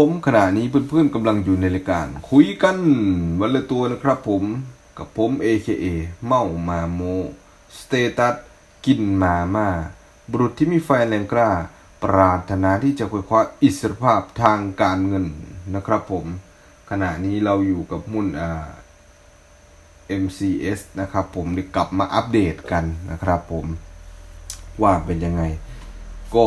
ผมขณะนี้เพื่อนๆกำลังอยู่ในรายการ คุยกันวันละตัวนะครับผมกับผม AKA เมามาโมสเตตัสกินมาม่าบุรุษที่มีไฟแรงกล้า ปรารถนาที่จะคว้คว้าอิสรภาพทางการเงินนะครับผม ขณะนี้เราอยู่กับหุ้นอ่า MCS นะครับผมได้กลับมาอัปเดตกันนะครับผมว่าเป็นยังไง ก็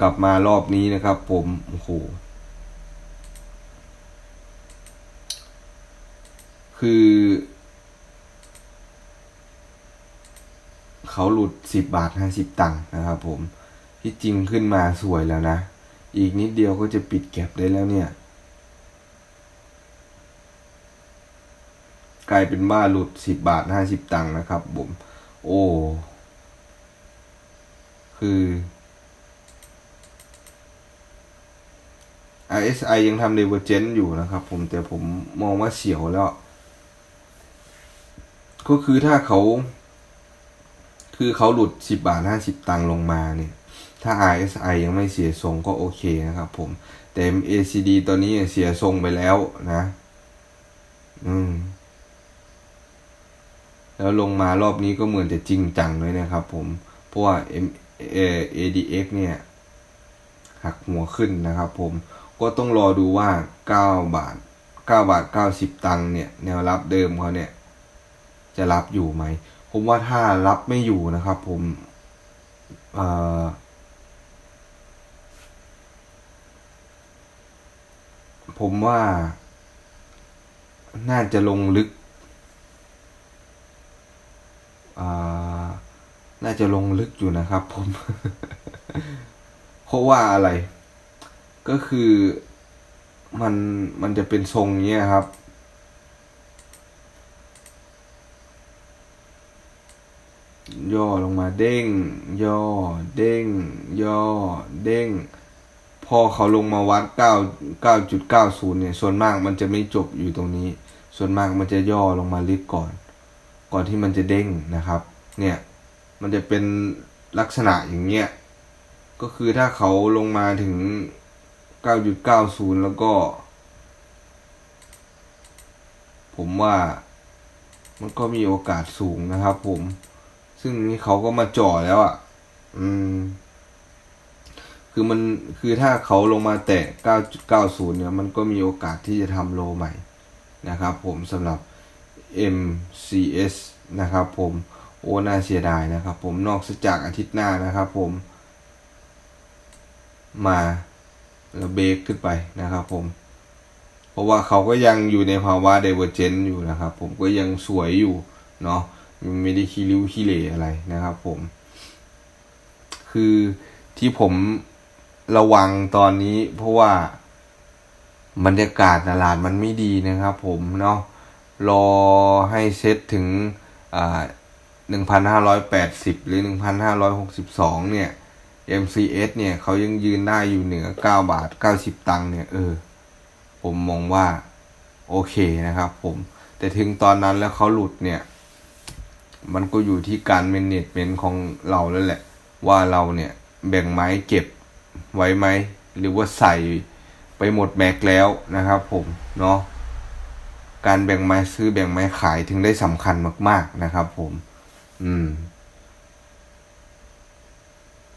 กลับมารอบนี้นะครับผม โอ้โห คือ เขาหลุดสิบบาทห้าสิบตังค์นะครับผม ที่จริงขึ้นมาสวยแล้วนะ อีกนิดเดียวก็จะปิดแก็บได้แล้วเนี่ย กลายเป็นว่าหลุดสิบบาทห้าสิบตังค์นะครับผม โอ้ คือ RSI ยังทำ Divergent อยู่นะครับผม แต่ผมมองว่าเสียวแล้ว ก็คือถ้าเขา คือเขาหลุด10บบาท50ตังค์ลงมาเนี่ย ถ้า RSI ยังไม่เสียทรงก็โอเคนะครับผม แต่ MACD ตอนนี้เสียทรงไปแล้วนะ อืม แล้วลงมารอบนี้ก็เหมือนจะจริงจังเลยนะครับผม เพราะว่า M ADX เนี่ย หักหัวขึ้นนะครับผม ก็ต้องรอดูว่า 9 บาท 9 บาท 90 ตังค์เนี่ย แนวรับเดิมเขาเนี่ย จะรับอยู่ไหม ผมว่าถ้ารับไม่อยู่นะครับ ผมผมว่า น่าจะลงลึก น่าจะลงลึกอยู่นะครับ ผม เพราะว่าอะไร ก็คือมันมันจะเป็นทรงเนี้ยครับ ย่อลงมาเด้ง ย่อ เด้ง ย่อ เด้ง พอเขาลงมาวัด9 9.90เนี่ย ส่วนมากมันจะไม่จบอยู่ตรงนี้ ส่วนมากมันจะย่อลงมาลึกก่อน ก่อนที่มันจะเด้งนะครับ เนี่ย มันจะเป็นลักษณะอย่างเงี้ย ก็คือถ้าเขาลงมาถึง9.90แล้วก็ ผมว่ามันก็มีโอกาสสูงนะครับผม ซึ่งนี่เขาก็มาจ่อแล้วอะ่ะ อืม คือมันคือถ้าเขาลงมาแตะ 9.90 เนี่ย มันก็มีโอกาสที่จะทำโลใหม่นะครับ ผมสำหรับ MCS นะครับผมโอ้น่าเสียดายนะครับ ผมนอกจากอาทิตย์หน้านะครับผม มาแล้วเบรกขึ้นไปนะครับผม เพราะว่าเขาก็ยังอยู่ในภาวะ divergent อยู่นะครับ ผมก็ยังสวยอยู่เนาะ ไม่ได้ขี้ริ้วขี้เหร่อะไรนะครับ ผม คือที่ผมระวังตอนนี้ เพราะว่าบรรยากาศตลาดมันไม่ดีนะครับ ผมเนาะรอให้เซตถึงอ่า1,580หรือ1,562เนี่ย MCS เนี่ยเขายังยืนได้อยู่เหนือ9บาท90ตังค์เนี่ย เออ ผมมองว่า โอเคนะครับ ผม แต่ถึงตอนนั้นแล้วเขาหลุดเนี่ย มันก็อยู่ที่การเมนเนจเมนต์ของเราแล้วแหละ ว่าเราเนี่ยแบ่งไม้เก็บไว้ไหม หรือว่าใส่ไปหมดแม็กแล้วนะครับผมเนาะการแบ่งไม้ซื้อแบ่งไม้ขายถึงได้สำคัญมาก ๆนะครับผม อืม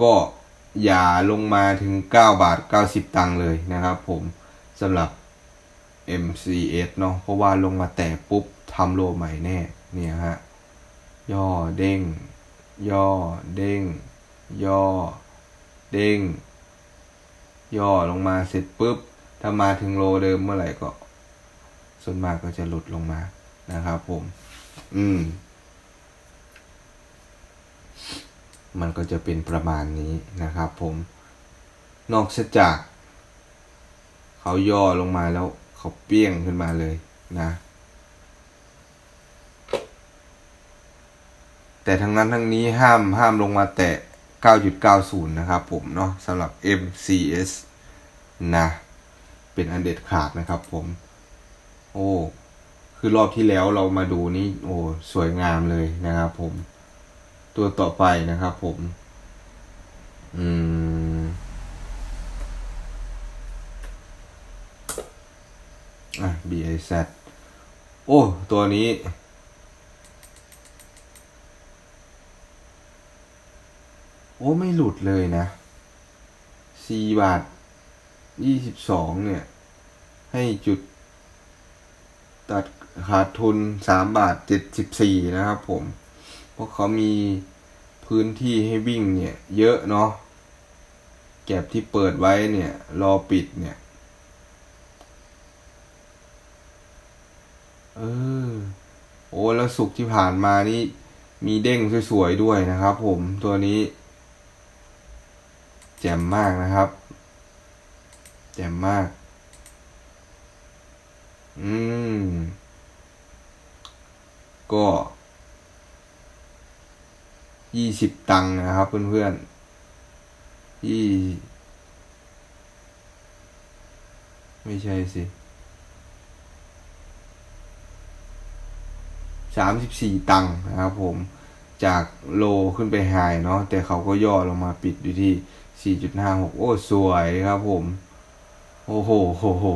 ก็อย่าลงมาถึง 9 บาท 90 ตังค์เลยนะครับผมสำหรับ MCS เนาะเพราะว่าลงมาแตะปุ๊บทำโลใหม่แน่ เนี่ยฮะ ย่อเด้ง ย่อเด้ง ย่อเด้ง ย่อลงมาเสร็จปุ๊บ ถ้ามาถึงโลเดิมเมื่อไหร่ก็ ส่วนมากก็จะหลุดลงมานะครับผม อืม มันก็จะเป็นประมาณนี้นะครับผม นอกจาก เขาย่อลงมาแล้วเขาเปี้ยงขึ้นมาเลยนะ แต่ทั้งนั้นทั้งนี้ห้ามห้ามลงมาแตะ 9.90 นะครับผมเนาะสำหรับ MCS นะเป็นอันเด็ดขาดนะครับผม โอ้คือรอบที่แล้วเรามาดูนี่โอ้สวยงามเลยนะครับผม ตัวต่อไปนะครับผม อืม อะ BIZ โอ้ ตัวนี้ อ้ไม่หลุดเลยนะ4บาท22เนี่ย ให้จุด ตัดขาดทุน3บาท74นะครับผม เพราะเขามีพื้นที่ให้วิ่งเนี่ย เยอะเนาะแก็บที่เปิดไว้เนี่ย รอปิดเนี่ย เออ โอ้แล้วสุกที่ผ่านมานี่ มีเด้งสวยๆด้วยนะครับผมตัวนี้ แจ่มมากนะครับ แจ่มมาก อืม ก็ยี่สิบตังค์นะครับเพื่อนๆยี่ไม่ใช่สิสามสิบสี่ตังค์นะครับผมจากโลขึ้นไปไฮเนาะแต่เขาก็ย่อลงมาปิดอยู่ที่ สี่จุดห้าหกโอ้ สวยครับผม โอ้โหโหโห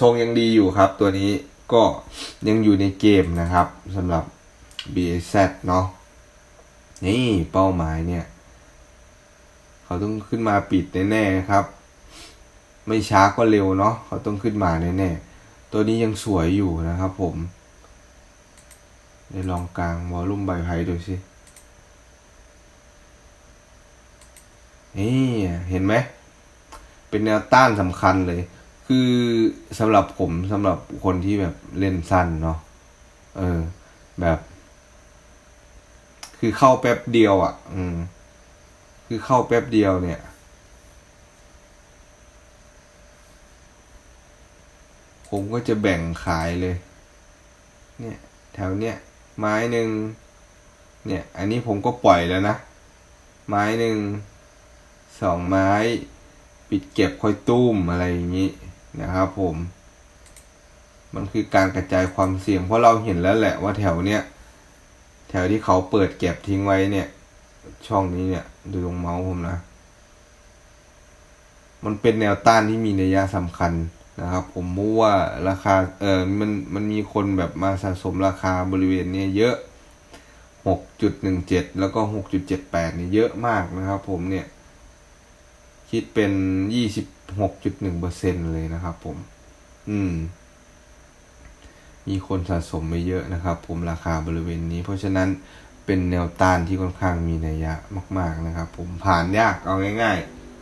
ทรงยังดีอยู่ครับ ตัวนี้ก็ยังอยู่ในเกมนะครับสำหรับ BZ เนาะนี่เป้าหมายเนี่ย เขาต้องขึ้นมาปิดแน่ๆครับ ไม่ช้าก็เร็วเนาะเขาต้องขึ้นมาแน่ๆตัวนี้ยังสวยอยู่นะครับผมเดี๋ยวลองกลางวอลลุ่มใบไผ่ดูสิ นี่เห็นไหม เป็นแนวต้านสำคัญเลย คือสำหรับผมสำหรับคนที่แบบเล่นสั้นเนาะเออ แบบ คือเข้าแป๊บเดียวอะ่ะ อืม คือเข้าแป๊บเดียวเนี่ยผมก็จะแบ่งขายเลย เนี่ย แถวเนี้ยไม้หนึ่งเนี่ย อันนี้ผมก็ปล่อยแล้วนะ ไม้หนึ่ง สองไม้ ปิดเก็บค่อยตุ้มอะไรอย่างนี้นะครับผม มันคือการกระจายความเสี่ยง เพราะเราเห็นแล้วแหละว่าแถวเนี้ยแถวที่เขาเปิดเก็บทิ้งไว้เนี่ย ช่องนี้เนี่ย ดูตรงเมาส์ผมนะ มันเป็นแนวต้านที่มีนัยสำคัญนะครับ ผมรู้ว่าราคาเออมันมันมีคนแบบมาสะสมราคาบริเวณเนี้ยเยอะ 6.17 แล้วก็ 6.78เนี่ยเยอะมากนะครับผมเนี่ย คิดเป็น26.1%เลยนะครับผม อืม มีคนสะสมไปเยอะนะครับ ผมราคาบริเวณนี้ เพราะฉะนั้นเป็นแนวต้านที่ค่อนข้างมีนัยยะมาก ๆนะครับ ผมผ่านยากเอาง่าย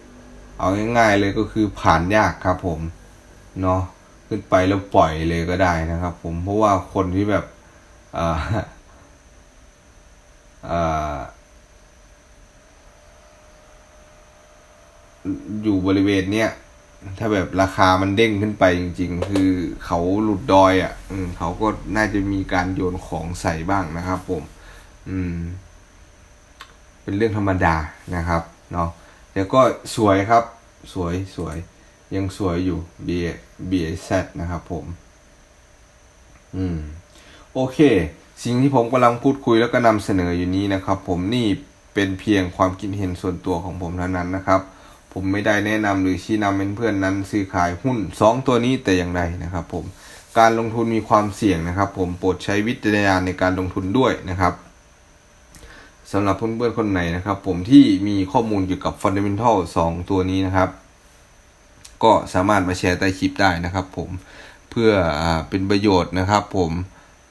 ๆ เอาง่าย ๆ เลยก็คือผ่านยากครับ ผมเนาะขึ้นไปแล้วปล่อยเลยก็ได้นะครับ ผมเพราะว่าคนที่แบบอ่าอ่า อยู่บริเวณเนี้ยถ้าแบบราคามันเด้งขึ้นไปจริง ๆ คือเขาหลุดดอยอะ่ะ อืมเขาก็น่าจะมีการโยนของใส่บ้างนะครับผม อืม เป็นเรื่องธรรมดานะครับ เนาะเดี๋ยวก็สวยครับ สวยสวย ยังสวยอยู่ B B Z นะครับผม อืม โอเค สิ่งที่ผมกำลังพูดคุยแล้วก็นำเสนออยู่นี้นะครับ ผมนี่เป็นเพียงความคิดเห็นส่วนตัวของผมเท่านั้นนะครับ ผมไม่ได้แนะนำหรือชี้นำเป็นเพื่อนนั้นซื้อขายหุ้น 2 ตัวนี้แต่อย่างใดนะครับ ผมการลงทุนมีความเสี่ยงนะครับ ผมโปรดใช้วิจารณญาณในการลงทุนด้วยนะครับสำหรับเพื่อนๆคนไหนนะครับ ผมที่มีข้อมูลเกี่ยวกับ Fundamental 2 ตัวนี้นะครับ ก็สามารถมาแชร์ใต้คลิปได้นะครับ ผมเพื่ออเป็นประโยชน์นะครับ ผม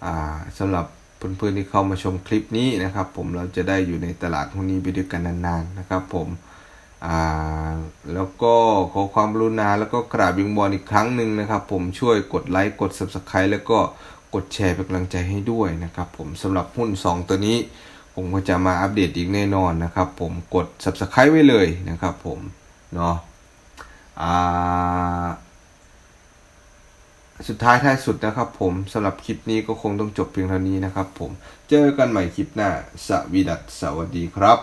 อ่าสำหรับเพื่อนๆที่เข้ามาชมคลิปนี้นะครับ ผมเราจะได้อยู่ในตลาดหุ้นนี้ไปด้วยกันนานๆนะครับ ผม แล้วก็ขอความรุณาแล้วก็กราบวิงบอลอีกครั้งหนึ่งนะครับ ผมช่วยกดไลค์กด Subscribe แล้วก็กดแชร์เป็นกำลังใจให้ด้วยนะครับผมสำหรับหุ้น 2 ตัวนี้ ผมก็จะมาอัปเดตอีกแน่นอนนะครับ ผมกด Subscribe ไว้เลยนะครับผมเนาะอ่าสุดท้ายท้ายสุดนะครับผมสำหรับคลิปนี้ก็คงต้องจบเพียงเท่านี้นะครับผมเจอกันใหม่คลิปหน้า สวีดัสสวัสดีครับ